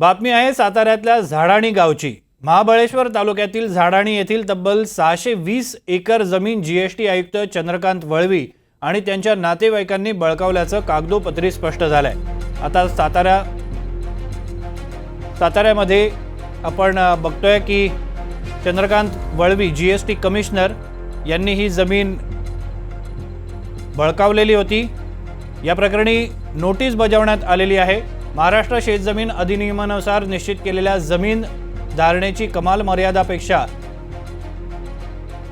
बातमी आहे साताऱ्यातल्या झाडाणी गावची. महाबळेश्वर तालुक्यातील झाडाणी येथील तब्बल सहाशे वीस एकर जमीन जीएसटी आयुक्त चंद्रकांत वळवी आणि त्यांच्या नातेवाईकांनी बळकावल्याचं कागदोपत्री स्पष्ट झालंय. आता सातारा साताऱ्यामध्ये आपण बघतोय की Chandrakant Valvi G S T commissioner यांनी ही जमीन बळकावलेली होती. या प्रकरणी नोटीस बजावण्यात आलेली आहे. महाराष्ट्र शेतजमीन अधिनियमानुसार निश्चित केलेल्या जमीन धारणेची कमाल मर्यादापेक्षा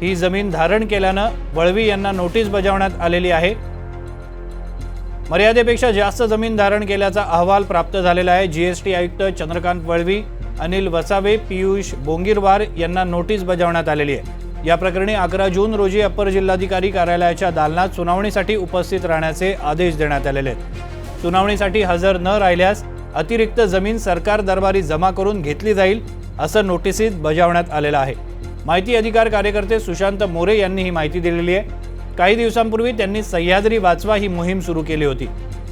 ही जमीन धारण केल्यानं वळवी यांना नोटीस बजावण्यात आलेली आहे. मर्यादेपेक्षा जास्त जमीन धारण केल्याचा अहवाल प्राप्त झालेला आहे. जीएसटी आयुक्त चंद्रकांत वळवी अनिल वसावे पियुष बोंगीरवार यांना नोटीस बजावण्यात आलेली आहे. या प्रकरणी अकरा जून रोजी अप्पर जिल्हाधिकारी कार्यालयाच्या दालनात सुनावणीसाठी उपस्थित राहण्याचे आदेश देण्यात आलेले आहेत. सुनावणीसाठी हजर न राहिल्यास अतिरिक्त जमीन सरकार दरबारी जमा करून घेतली जाईल असं नोटिसीत बजावण्यात आलेलं आहे. माहिती अधिकार कार्यकर्ते सुशांत मोरे यांनी ही माहिती दिलेली आहे. काही दिवसांपूर्वी त्यांनी सह्याद्री वाचवा ही मोहीम सुरू केली होती.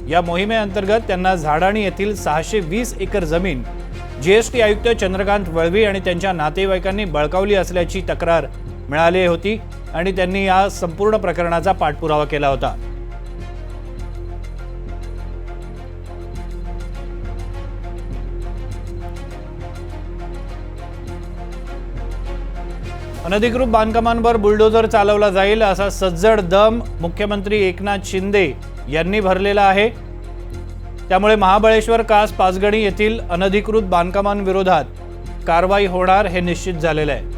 या मोहिमेअंतर्गत त्यांना झाडाणी येथील सहाशे वीस एकर जमीन जीएसटी आयुक्त चंद्रकांत वळवी आणि त्यांच्या नातेवाईकांनी बळकावली असल्याची तक्रार मिळाली होती आणि त्यांनी या संपूर्ण प्रकरणाचा पाठपुरावा केला होता. अनधिकृत बांधकामांवर बुलडोझर चालवला जाईल असा सज्जड दम मुख्यमंत्री एकनाथ शिंदे यांनी भरलेला आहे. त्यामुळे महाबळेश्वर कास पाचगणी येथील अनधिकृत बांधकामांविरोधात कारवाई होणार हे निश्चित झालेलं आहे.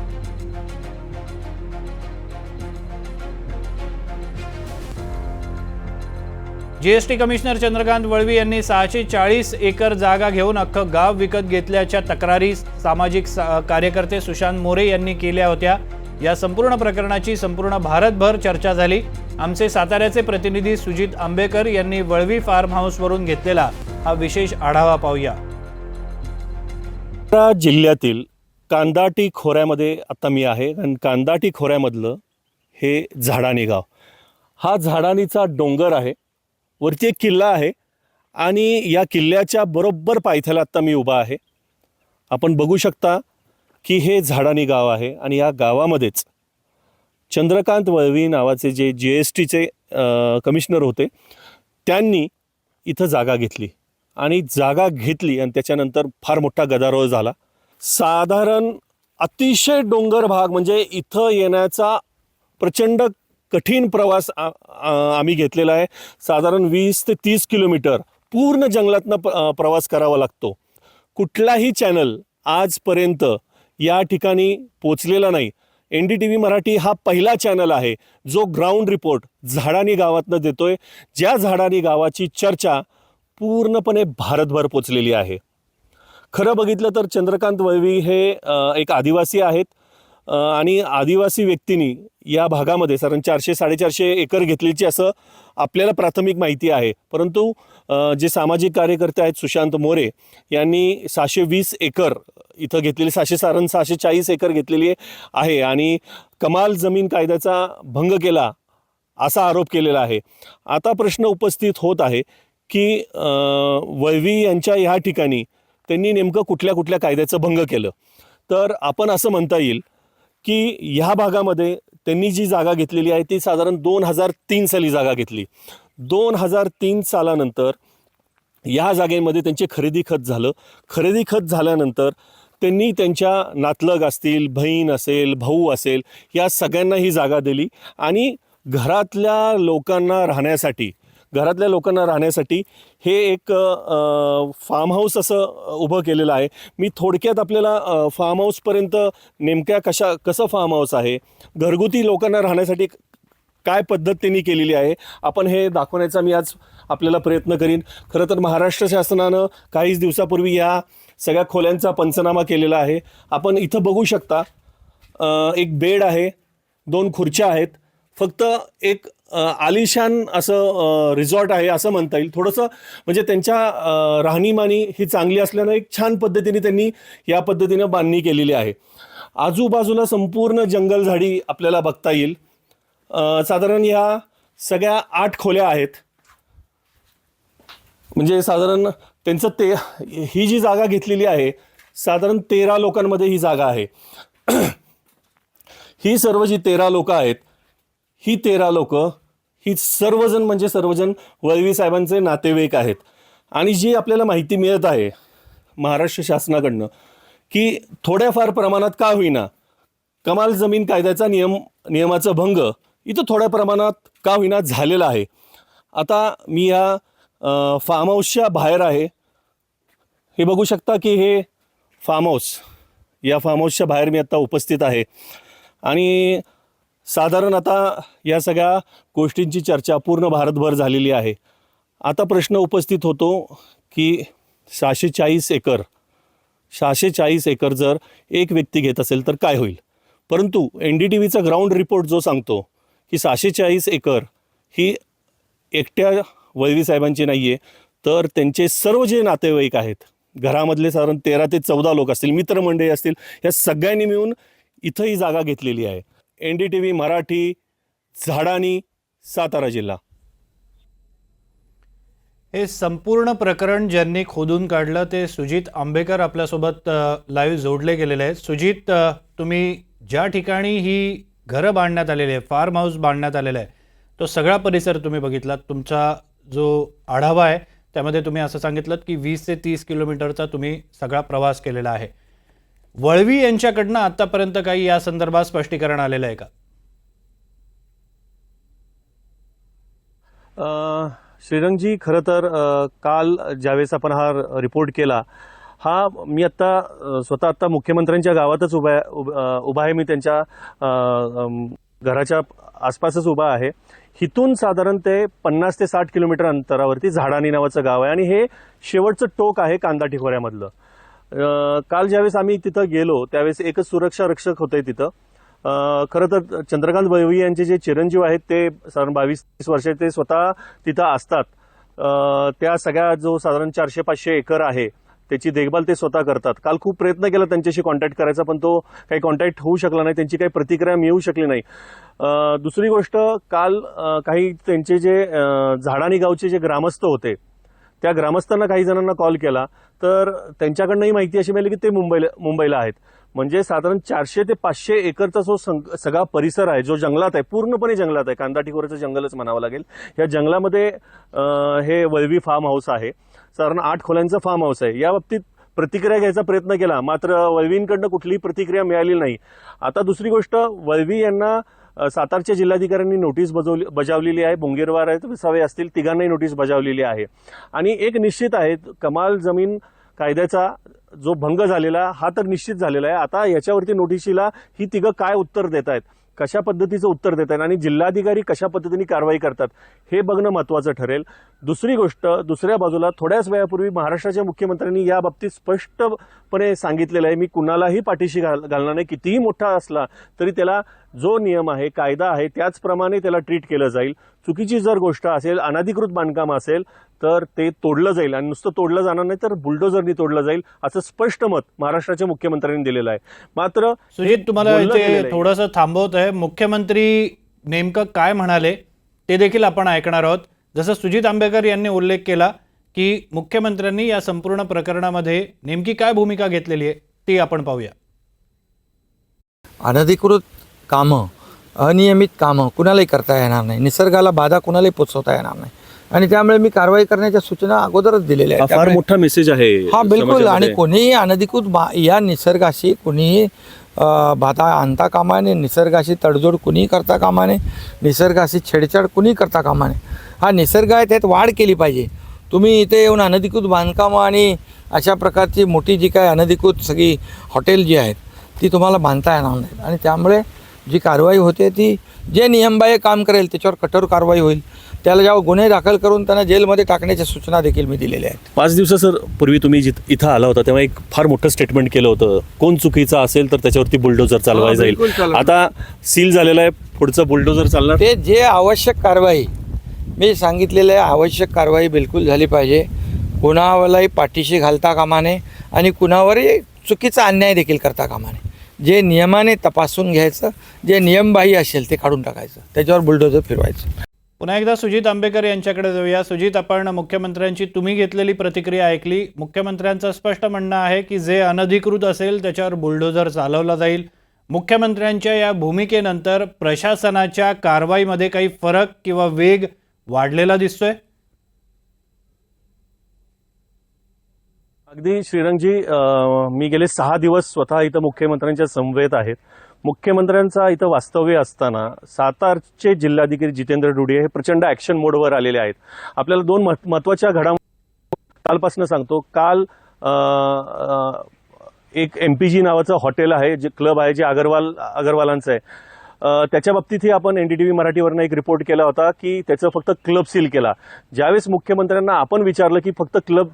जीएसटी कमिशनर चंद्रकांत वळवी यांनी सहाशे चाळीस एकर जागा घेऊन अख्खं गाव विकत घेतल्याच्या तक्रारी सामाजिक सा- कार्यकर्ते सुशांत मोरे यांनी केल्या होत्या. या संपूर्ण प्रकरणाची संपूर्ण भारतभर चर्चा झाली. आमचे साताऱ्याचे प्रतिनिधी सुजित आंबेकर यांनी वळवी फार्म हाऊसवरून घेतलेला हा विशेष आढावा पाहूया. जिल्ह्यातील कांदाटी खोऱ्यामध्ये आता मी आहे. आणि कांदाटी खोऱ्यामधलं हे झाडाणी गाव. हा झाडाणीचा डोंगर आहे. वरती एक किल्ला आहे आणि या किल्ल्याच्या बरोबर पायथ्याला आत्ता मी उभा आहे. आपण बघू शकता की हे झाडानी गाव आहे आणि या गावामध्येच चंद्रकांत वळवी नावाचे जे जी एस टीचे कमिशनर होते त्यांनी इथं जागा घेतली. आणि जागा घेतली आणि त्याच्यानंतर फार मोठा गदारोळ झाला. साधारण अतिशय डोंगर भाग म्हणजे इथं येण्याचा प्रचंड कठीण प्रवास आम्ही घेतलेला आहे. साधारण वीस ते तीस किलोमीटर पूर्ण जंगलातनं प- प्रवास करावा लागतो. कुठलाही चॅनल आजपर्यंत या ठिकाणी पोचलेला नाही. N D T V Marathi हा पहिला चॅनल आहे जो ग्राउंड रिपोर्ट झाडानी गावातनं देतोय. ज्या झाडानी गावाची चर्चा पूर्णपणे भारतभर पोचलेली आहे. खरं बघितलं तर चंद्रकांत वळवी हे एक आदिवासी आहेत. आणि आदिवासी व्यक्तींनी या भागामध्ये साधारण चारशे साडेचारशे एकर घेतलीची असं आपल्याला प्राथमिक माहिती आहे. परंतु जे सामाजिक कार्यकर्ते आहेत सुशांत मोरे यांनी सहाशे वीस एकर इथं घेतलेली सहाशे साधारण सहाशे चाळीस एकर घेतलेली आहे आणि कमाल जमीन कायद्याचा भंग केला असा आरोप केलेला आहे. आता प्रश्न उपस्थित होत आहे की वैवी वळवी यांच्या ह्या ठिकाणी त्यांनी नेमकं कुठल्या कुठल्या कायद्याचं भंग केलं? तर आपण असं म्हणता येईल की ह्या भागामध्ये त्यांनी जी जागा घेतलेली आहे ती साधारण दोन हजार तीन साली जागा घेतली. दोन हजार तीन सालानंतर या जागेमध्ये त्यांचे खरेदी खत झालं. खरेदी खत झाल्यानंतर त्यांनी त्यांच्या नातलग असतील बहीण असेल भाऊ असेल या सगळ्यांना ही जागा दिली. आणि घरातल्या लोकांना राहण्यासाठी घरातल्या लोकांना राहण्यासाठी हे एक फार्म हाऊस असं उभं केलेलं आहे. मी थोडक्यात आपल्याला फार्म हाऊसपर्यंत नेमक्या कशा कसं फार्म हाऊस आहे घरगुती लोकांना राहण्यासाठी काय पद्धत त्यांनी केलेली आहे आपण हे दाखवण्याचा मी आज आपल्याला प्रयत्न करीन. खरं तर महाराष्ट्र शासनानं काहीच दिवसापूर्वी या सगळ्या खोल्यांचा पंचनामा केलेला आहे. आपण इथं बघू शकता एक बेड आहे दोन खुर्च्या आहेत फक्त एक आलिशान असं रिसॉर्ट आहे असं म्हणता येईल. थोडंसं म्हणजे त्यांच्या राहणीमानी ही चांगली असल्यानं एक छान पद्धतीने त्यांनी या पद्धतीनं बांधणी केलेली आहे. आजूबाजूला संपूर्ण जंगल झाडी आपल्याला बघता येईल. साधारण ह्या सगळ्या आठ खोल्या आहेत. म्हणजे साधारण त्यांचं ते ही जी जागा घेतलेली आहे साधारण तेरा लोकांमध्ये ही जागा आहे. ही सर्व जी तेरा लोक आहेत ही तेरा लोक ही सर्वजण म्हणजे सर्वजण वळवी साहेबांचे नातेवाईक आहेत. आणि जी आपल्याला माहिती मिळत आहे महाराष्ट्र शासनाकडनं की थोड्याफार प्रमाणात का होईना कमाल जमीन कायद्याचा नियम नियमाचा भंग इथं थोड्या प्रमाणात का होईना झालेला आहे. आता मी या फार्म हाऊसच्या बाहेर आहे. हे बघू शकता की हे फार्म हाऊस या फार्म हाऊसच्या बाहेर मी आत्ता उपस्थित आहे. आणि साधारण आता या सगळ्या गोष्टींची चर्चा पूर्ण भारतभर झालेली आहे. आता प्रश्न उपस्थित होतो की सहाशे चाळीस एकर सहाशे चाळीस एकर जर एक व्यक्ती घेत असेल तर काय होईल? परंतु एन डी टी व्हीचा ग्राउंड रिपोर्ट जो सांगतो की सहाशे चाळीस एकर ही एकट्या वैवी साहेबांची नाही आहे तर त्यांचे सर्व जे नातेवाईक आहेत घरामधले साधारण तेरा ते चौदा लोक असतील मित्रमंडळी असतील या सगळ्यांनी मिळून इथं ही जागा घेतलेली आहे. N D T V Marathi झाडानी Satara जिल्हा. हे संपूर्ण प्रकरण ज्यांनी खोदून काढलं ते सुजित आंबेकर आपल्यासोबत लाईव्ह जोडले गेलेले आहेत. सुजित तुम्ही ज्या ठिकाणी ही घरं बांधण्यात आलेली आहे फार्म हाऊस बांधण्यात आलेला आहे तो सगळा परिसर तुम्ही बघितलात. तुमचा जो आढावा आहे त्यामध्ये तुम्ही असं सांगितलं की वीस ते तीस किलोमीटरचा तुम्ही सगळा प्रवास केलेला आहे. वळवी यांच्याकडनं आतापर्यंत काही या संदर्भात स्पष्टीकरण आलेलं आहे का? श्रीरंगजी खरं तर काल ज्यावेळेस आपण हा र- रिपोर्ट केला हा मी आत्ता स्वतः आत्ता मुख्यमंत्र्यांच्या गावातच उभा आहे- उभ- उभा आहे. मी त्यांच्या घराच्या आसपासच उभा आहे. हिथून साधारण ते पन्नास ते साठ किलोमीटर अंतरावरती झाडानी नावाचं गाव आहे. आणि हे शेवटचं टोक आहे कांदा ठिकोऱ्यामधलं काल ज्यावेळेस आम्ही तिथं गेलो त्यावेळेस एकच सुरक्षा रक्षक होते तिथं. खरं तर चंद्रकांत बैवी यांचे जे चिरंजीव आहेत ते साधारण बावीस तीस वर्ष ते स्वतः तिथं असतात. त्या सगळ्या जो साधारण चारशे पाचशे एकर आहे त्याची देखभाल ते स्वतः करतात. काल खूप प्रयत्न केला त्यांच्याशी कॉन्टॅक्ट करायचा पण तो काही कॉन्टॅक्ट होऊ शकला नाही त्यांची काही प्रतिक्रिया मिळू शकली नाही. दुसरी गोष्ट काल काही त्यांचे जे झाडाणी झाडानी गावचे जे ग्रामस्थ होते त्या ग्रामस्थांना काही जणांना कॉल केला तर त्यांच्याकडनंही माहिती अशी मिळाली की ते मुंबईला मुंबईला आहेत. म्हणजे साधारण चारशे ते पाचशे एकरचा जो संग- सगळा परिसर आहे जो जंगलात आहे पूर्णपणे जंगलात आहे कांदाटिकोऱ्याचं जंगलच म्हणावं लागेल. या जंगलामध्ये हे वळवी फार्म हाऊस आहे. साधारण आठ खोल्यांचं फार्म हाऊस आहे. या बाबतीत प्रतिक्रिया घ्यायचा प्रयत्न केला मात्र वळवींकडनं कुठलीही प्रतिक्रिया मिळाली नाही. आता दुसरी गोष्ट वळवी यांना सातारच्या जिल्हाधिकाऱ्यांनी नोटीस बजवली बजावलेली आहे. बोंगेरवार आहेत विसावे असतील तिघांनाही नोटीस बजावलेली आहे. आणि एक निश्चित आहे कमाल जमीन कायद्याचा जो भंग झालेला हा तर निश्चित झालेला आहे. आता याच्यावरती नोटीशीला ही तिघं काय उत्तर देत आहेत कशा पद्धतीचं उत्तर देत आहेत आणि जिल्हाधिकारी कशा पद्धतीने कारवाई करतात? हे बघणं महत्वाचं ठरेल. दुसरी गोष्ट दुसऱ्या बाजूला थोड्याच वेळापूर्वी महाराष्ट्राच्या मुख्यमंत्र्यांनी या बाबतीत स्पष्टपणे सांगितलेलं आहे. मी कुणालाही पाठीशी घाल घालणार नाही. कितीही मोठा असला तरी त्याला जो नियम आहे कायदा आहे त्याचप्रमाणे त्याला ट्रीट केलं जाईल. चुकीची जर गोष्ट असेल अनधिकृत बांधकाम असेल तर ते तोडलं जाईल. आणि नुसतं तोडलं जाणार नाही तर बुलडोझरनी तोडलं जाईल असं स्पष्ट मत महाराष्ट्राच्या मुख्यमंत्र्यांनी दिलेलं आहे. मात्र सुजित तुम्हाला इथे आहे. थोडंसं थांबवत आहे. मुख्यमंत्री नेमकं काय म्हणाले ते देखील आपण ऐकणार आहोत. जसं सुजित आंबेकर यांनी उल्लेख केला की मुख्यमंत्र्यांनी या संपूर्ण प्रकरणामध्ये नेमकी काय भूमिका घेतलेली आहे ती आपण पाहूया. अनधिकृत कामं अनियमित कामं कुणालाही करता येणार नाही. निसर्गाला बाधा कुणालाही पोचवता येणार नाही. आणि त्यामुळे मी कारवाई करण्याच्या सूचना अगोदरच दिलेल्या आहेत. फार मोठा मेसेज आहे हा बिलकुल. आणि. कोणीही अनधिकृत बा- या निसर्गाशी कुणीही बाधा आणता कामा नये. निसर्गाशी तडजोड कुणीही करता कामा नये. निसर्गाशी छेडछाड कुणीही करता कामा नये. हा निसर्ग आहे त्यात वाढ केली पाहिजे. तुम्ही इथे येऊन अनधिकृत बांधकामं आणि अशा प्रकारची मोठी जी काय अनधिकृत सगळी हॉटेल जी आहेत ती तुम्हाला बांधता येणार नाहीत. आणि त्यामुळे जी कारवाई होते ती जे नियमबाह्य काम करेल त्याच्यावर कठोर कारवाई होईल. त्याला जेव्हा गुन्हे दाखल करून त्यांना जेलमध्ये टाकण्याच्या सूचना देखील मी दिलेल्या आहेत. पाच दिवसा पूर्वी तुम्ही जिथ इथं आला होता तेव्हा एक फार मोठं स्टेटमेंट केलं होतं. कोण चुकीचा असेल तर त्याच्यावरती बुलडोजर चालवाय बिलकुल जाईल. चालवणार. आता सील झालेलं आहे पुढचं बुलडोजर चालणार? ते जे आवश्यक कारवाई मी सांगितलेलं आहे आवश्यक कारवाई बिलकुल झाली पाहिजे. कुणावरही पाठीशी घालता कामा नये आणि कुणावरही चुकीचा अन्याय देखील करता कामा नये. जे नियमाने तपासून घ्यायचं जे नियमबाही असेल ते काढून टाकायचं. त्याच्यावर बुलडोजर फिरवायचं. पुन्हा एकदा सुजित आंबेकर यांच्याकडे जाऊया. सुजित आपण मुख्यमंत्र्यांची तुम्ही घेतलेली प्रतिक्रिया ऐकली. मुख्यमंत्र्यांचं स्पष्ट म्हणणं आहे की जे अनधिकृत असेल त्याच्यावर बुलडोजर चालवला जाईल. मुख्यमंत्र्यांच्या या भूमिकेनंतर प्रशासनाच्या कारवाईमध्ये काही फरक किंवा वेग वाढलेला दिसतोय. अगदी श्रीरंगजी मी गेले सहा दिवस स्वतः इथं मुख्यमंत्र्यांच्या समवेत आहेत. मुख्यमंत्र्यांचा इथं वास्तव्य असताना सातारचे जिल्हाधिकारी जितेंद्र डुडे हे प्रचंड ॲक्शन मोडवर आलेले आहेत. आपल्याला दोन महत्त्वाच्या महत्त्वाच्या घडामोडी कालपासून सांगतो. काल एक एम पी जी नावाचं हॉटेल आहे जे क्लब आहे जे अगरवाल अगरवालांचं आहे. त्याच्या बाबतीतही आपण एनडीटीव्ही मराठीवरनं एक रिपोर्ट केला होता की त्याचं फक्त क्लब सील केला. ज्यावेळेस मुख्यमंत्र्यांना आपण विचारलं की फक्त क्लब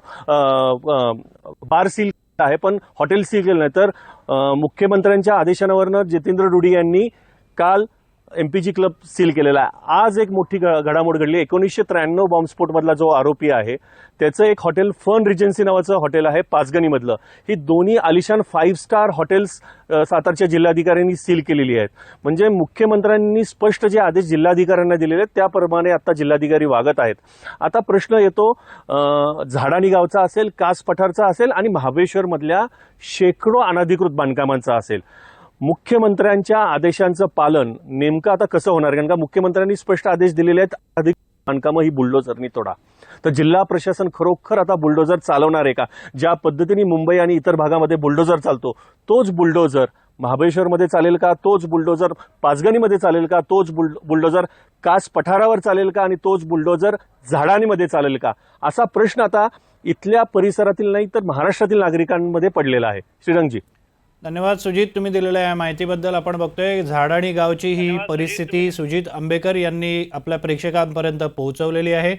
बार सील आहे पण हॉटेल सील केलं नाही तर मुख्यमंत्र्यांच्या आदेशावरनं जितेंद्र डुडी यांनी काल M P G club seal केलेला आहे. आज एक मोठी घ- घडामोड घडली. एकोणीसशे त्र्याण्णव बॉम्बस्फोटमधला जो आरोपी आहे त्याचं एक हॉटेल फन रिजन्सी नावाचं हॉटेल आहे पाचगणीमधलं. ही दोन्ही आलिशान फाईव्ह स्टार हॉटेल्स सातारच्या जिल्हाधिकाऱ्यांनी सील केलेली आहेत. म्हणजे मुख्यमंत्र्यांनी स्पष्ट जे आदेश जिल्हाधिकाऱ्यांना दिलेले आहेत त्याप्रमाणे आता जिल्हाधिकारी वागत आहेत. आता प्रश्न येतो झाडाणी गावचा असेल कास पठारचा असेल आणि महाबळेश्वरमधल्या शेकडो अनधिकृत बांधकामांचा असेल. मुख्यमंत्र्यांच्या आदेशांचं पालन नेमकं आता कसं होणार? कारण का मुख्यमंत्र्यांनी स्पष्ट आदेश दिलेले आहेत अधिक बांधकामं ही बुलडोझरनी तोडा. तर जिल्हा प्रशासन खरोखर आता बुलडोझर चालवणार आहे का? ज्या पद्धतीने मुंबई आणि इतर भागामध्ये बुलडोझर चालतो तोच बुलडोझर महाबळेश्वरमध्ये चालेल का? तोच बुलडोझर पाचगणीमध्ये चालेल का? तोच बुल बुलडोझर कास पठारावर चालेल का? आणि तोच बुलडोझर झाडांमध्ये चालेल का? असा प्रश्न आता इथल्या परिसरातील नाही तर महाराष्ट्रातील नागरिकांमध्ये पडलेला आहे. श्रीरंगजी. धन्यवाद सुजित तुम्ही दिलेल्या या माहितीबद्दल आपण बघतोय. झाडाणी गावची ही परिस्थिती सुजित आंबेकर यांनी आपल्या प्रेक्षकांपर्यंत पोहोचवलेली आहे.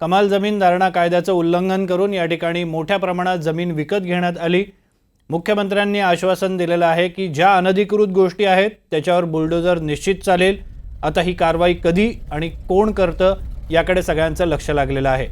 कमाल जमीन धारणा कायद्याचं उल्लंघन करून या ठिकाणी मोठ्या प्रमाणात जमीन विकत घेण्यात आली. मुख्यमंत्र्यांनी आश्वासन दिलेलं आहे की ज्या अनधिकृत गोष्टी आहेत त्याच्यावर बुलडोझर निश्चित चालेल. आता ही कारवाई कधी आणि कोण करतं याकडे सगळ्यांचं लक्ष लागलेलं आहे.